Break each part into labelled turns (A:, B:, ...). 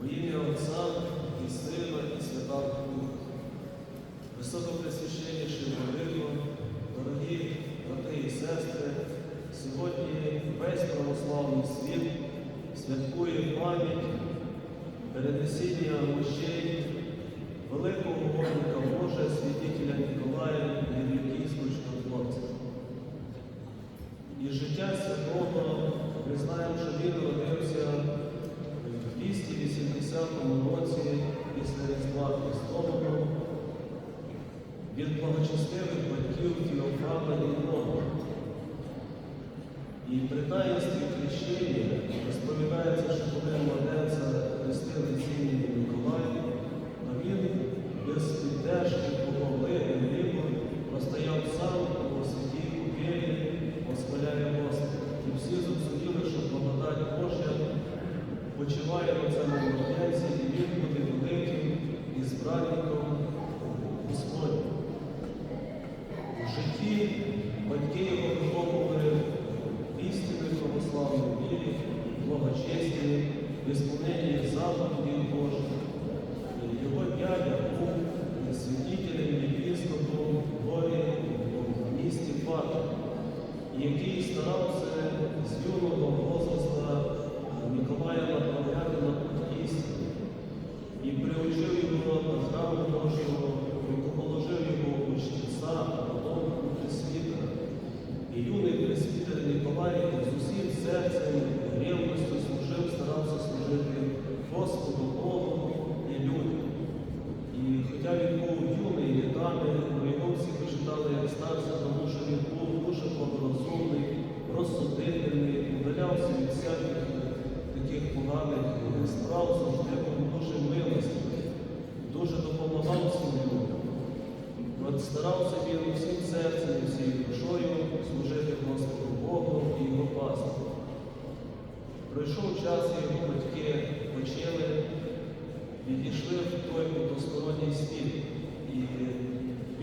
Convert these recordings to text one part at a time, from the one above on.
A: Во ім'я Отця і Сина, і Святого Духа. Високопресвященніший Владико, дорогі брати і сестри, сьогодні весь православний світ святкує пам'ять перенесіння мощей великого мовника Божа, святителя Ніколая Євлікійського чудотворця. І життя святого ми знаємо, що він родився в 280 році після Різдва Христового від благочестивих батьків Фіофана і Нона. І при таїнстві хрещення розповідається, що коли младенця хрестили цінні Миколай, то він без піддержки поповли Лібу простояв сам у святій купелі, восхваляє Господа. І всі зрозуміли, що благодать Божа почиває на цьому младенці, і він буде великим і збранником Господнім. У житті батьки його виховували істини православної вірі, благочесті, в ісполненні Божих. Його дядя був святителем єпископом в горі в місті Фата, який старався з юного возраста Миколая направляти на путь істини і приучив його до храму Божого, рукоположив його у чтеца, а потім у пресвітера. І юний пресвітер Ніколай з усім серцем, ревністю служив, старався служити Господу Богу і людям. І хоча він був юний літами, про його всі почитали як старця, тому що він був дуже благорозумний, розсудительний, удалявся від всяких таких поганих справ, завжди був дуже милостивий, дуже допомагав всім людям. Старався він всім серцем, всією душою служити Господу Богу і його пасту. Пройшов час, і його батьки почали, відійшли в той потусторонній світ. І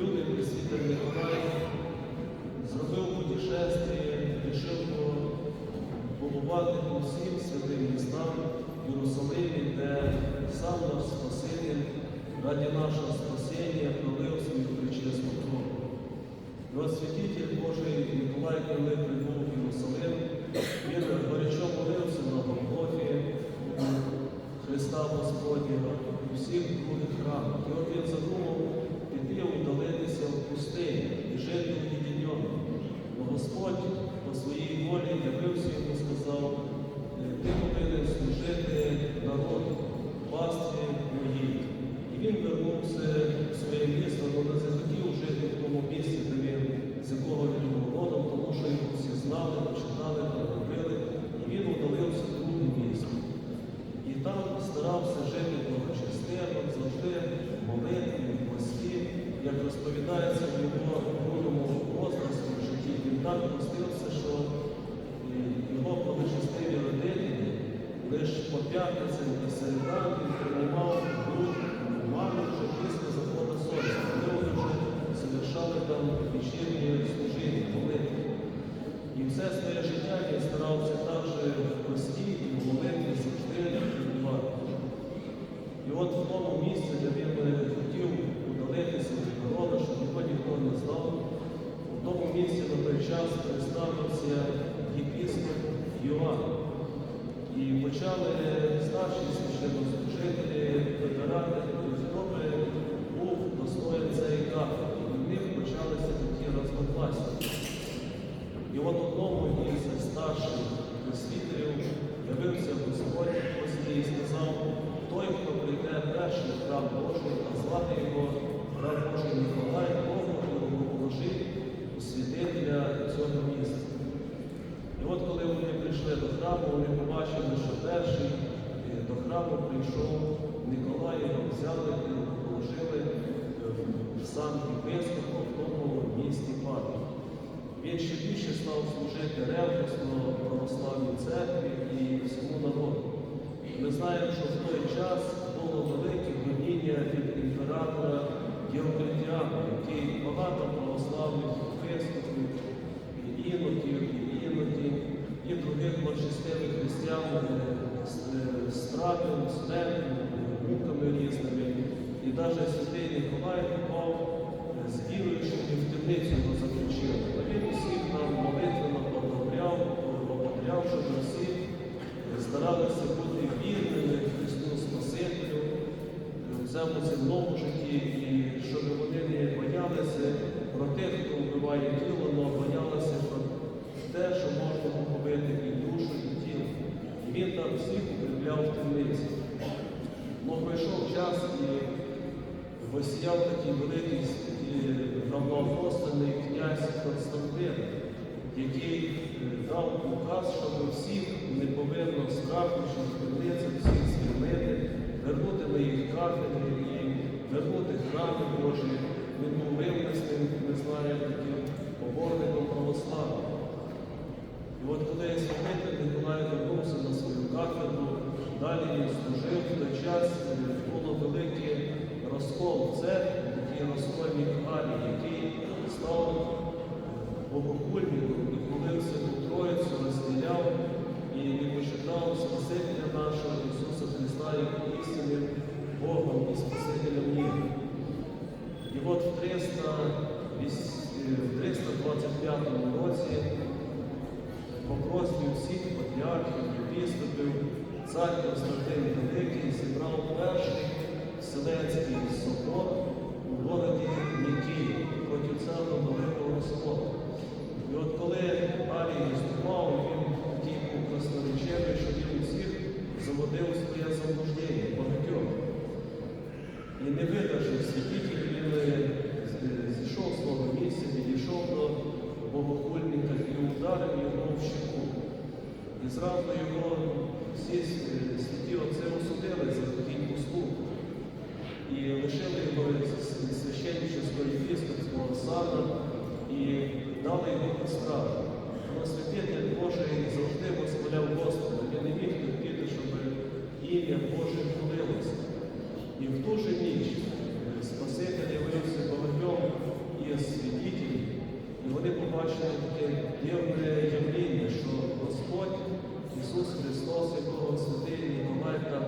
A: юний присвітер Николай зробив путешествие, рішив побувати по всім святим містам в Єрусалимі, де сам наш Спаситель раді нашого спасіння пролив свою причесну кров. Святитель Божий Ніколай, коли прибув в Єрусалим, він горячо молився на Голгофі Христа Господнього і всіх других храмах. І от він задумав піти удалитися в пустині і жити в Бо Господь по своїй волі явився йому сказав, «Е, ти повинен служити народу, пастві моїй. І він вернувся в своє місто, але не захотів жити в тому місці, де він з якого він був родом, тому що його всі знали, почитали, полюбили, і він удалився в друге місто. І там старався жити благочестиво, завжди молитві, в пості, як розповідається в його юному возрасті в житті. Він так постився, що його благочестиві родини лише по п'ятницям і середам він приймав грудь маму вже після заходу сонця. Вони вже завершали там вечірнє служіння, молитви. І все своє життя він старався також в пості і молитві завжди відбувати. І от в тому місці, де він хотів удалитися від народу, щоб його ніхто не знав, у тому місці на той час представився єпископ Йоанн. І почали старші священнослужителі вибирати, хто би був достоїн цієї кафедри. І в них почалися такі розногласия. І от одному із старших просвітерів явився Господь і сказав, той, хто прийде перший в храм Божий, а звати його храм Божий Ніколай, Положив у святителя цього міста. І от коли вони прийшли до храму, вони побачили, що перший е, до храму прийшов Николай, його взяли і положили е, в сам єпископа в тому місті Патрі. Він ще більше став служити ревностно православній церкві і всьому народу. Ми знаємо, що в той час було велике гоніння від імператора Діоклетіана, який багато православних єпископів, і іноків, і іноків, і других благочестивих християн е, стратом, смертю, муками різними. І навіть святий Ніколай попав е, з віруючими в темницю його заключив. А він усіх нам молитвенно подобряв, щоб ми всі старалися бути цьому земному житті, і щоб вони не боялися про тих, хто вбиває тіло, але боялися про те, що можна побити і душу, і тіло. І він там всіх укріпляв в темниці. Ну, пройшов час і висіяв такий великий равноапостольний князь Константин, який е, дав указ, щоб всіх не повинно страху, що в темниці всіх звільнити, вернути на їх кафедри і вернути храми Божі. Він був вивнесним, ми знаємо, таким поборником православ'я. І от коли святитель Николай вернувся на свою кафедру, далі він служив в той час, е, було великий розкол в церкві, такий розкольник Арій, який став богохульником і молився у Троїцю, розділяв і не почитав Спасителя нашого Ісуса Христа як істинним Богом і Спасителем міру. І от в 325 році по просьбі всіх патріархів, єпископів, цар Константин Великий зібрав перший Вселенський собор у городі Нікії проти цього великого Господа. І от коли Арій виступав, він такий був красноречивий, що він усіх заводив в своє заблуждення, багатьох. І не видержав святитель, він е, з- зійшов з свого місця, підійшов до богохульника і ударив його в щеку. І зразу його всі е, святі отце осудили за такий поступ. І лишили його священничого єпископського саду і дали його на стражу. Але святитель Божий завжди восхваляв Господа. Він не міг терпіти, щоб ім'я Боже хвалилося. І в ту же ніч е, Спаситель явився багатьом із святителів, і вони побачили таке дивне явлення, що Господь Ісус Христос, якого святий Ніколай так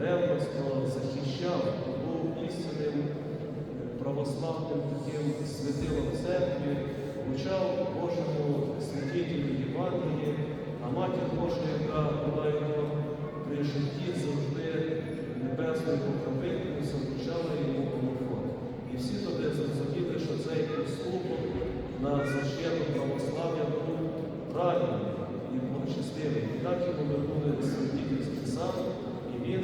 A: ревностно захищав, був істинним е, православним таким святилом церкві, вручав Божому святителю Євангелії, а матір Божа, яка була його при житті завжди небесною покровительницю, вручала йому помофон. І всі тоді зрозуміли, що цей поступок на защиту православ'я був правильний і благочестивий. І так йому вернули святительський сам, і він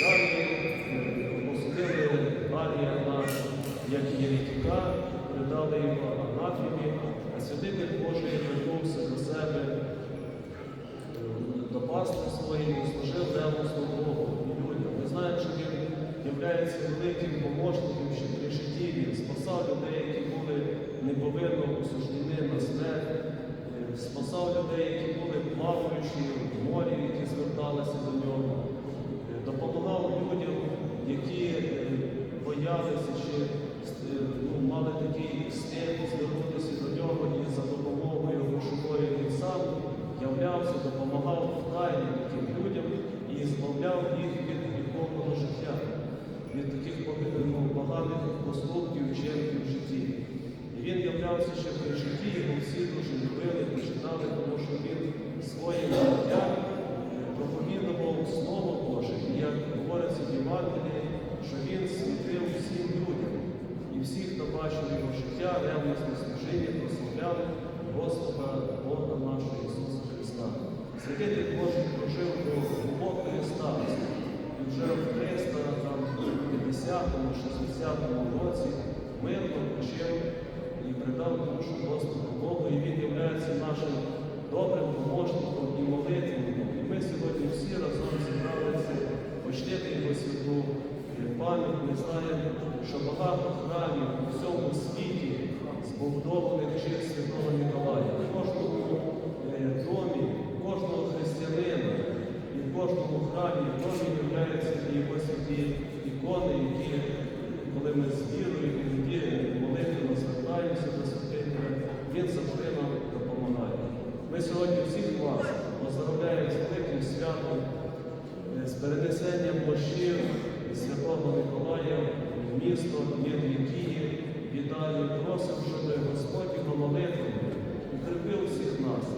A: далі е, посудили Арія на як єретика, придали його анафімі, святитель Божий вернувся до себе до пастви своєї служив Богу і людям. Ми знаємо, що він є великим помощником, що при житті він спасав людей, які були неповинно осуждені на смерть, спасав людей, які були плаваючі в морі, які зверталися до нього, допомагав людям, які е, боялися чи е, ну, мали такий стиль звернутися до нього і за допомогою грошовою він сам являвся, допомагав в тайні таким людям і збавляв їх від гріховного життя, від таких поганих поступків, вчинків в житті. І він являвся ще при житті, його всі дуже любили, почитали, тому що він своїм життям е, проповідував Слово Боже, і як говориться в Євангелії, що він світив всім людям. І всі, хто бачив його життя, ревностне служіння, прославляли Господа Бога нашого Ісуса Христа. Святитель Божий прожив до глибокої старості. І вже в 350-60 році мирно почив і придав душу Господу Богу, і Він є нашим добрим помощником і молитвенником. І ми сьогодні всі разом зібралися почтити його святу пам'ять. Ми знаємо, що багато храмів у всьому світі збудованих честь Святого Ніколая. В кожному е, домі, кожного християнина в кожному храмі в домі являються його святі ікони, які, коли ми з вірою молитвенно звертаємося до святителя, він завжди нам допомагає. Ми сьогодні всіх вас поздравляємо з великим святом борщів від Святого Миколая в місто Євлікії, Віталій, просимо, щоб Господь його молитвами укріпив всіх нас.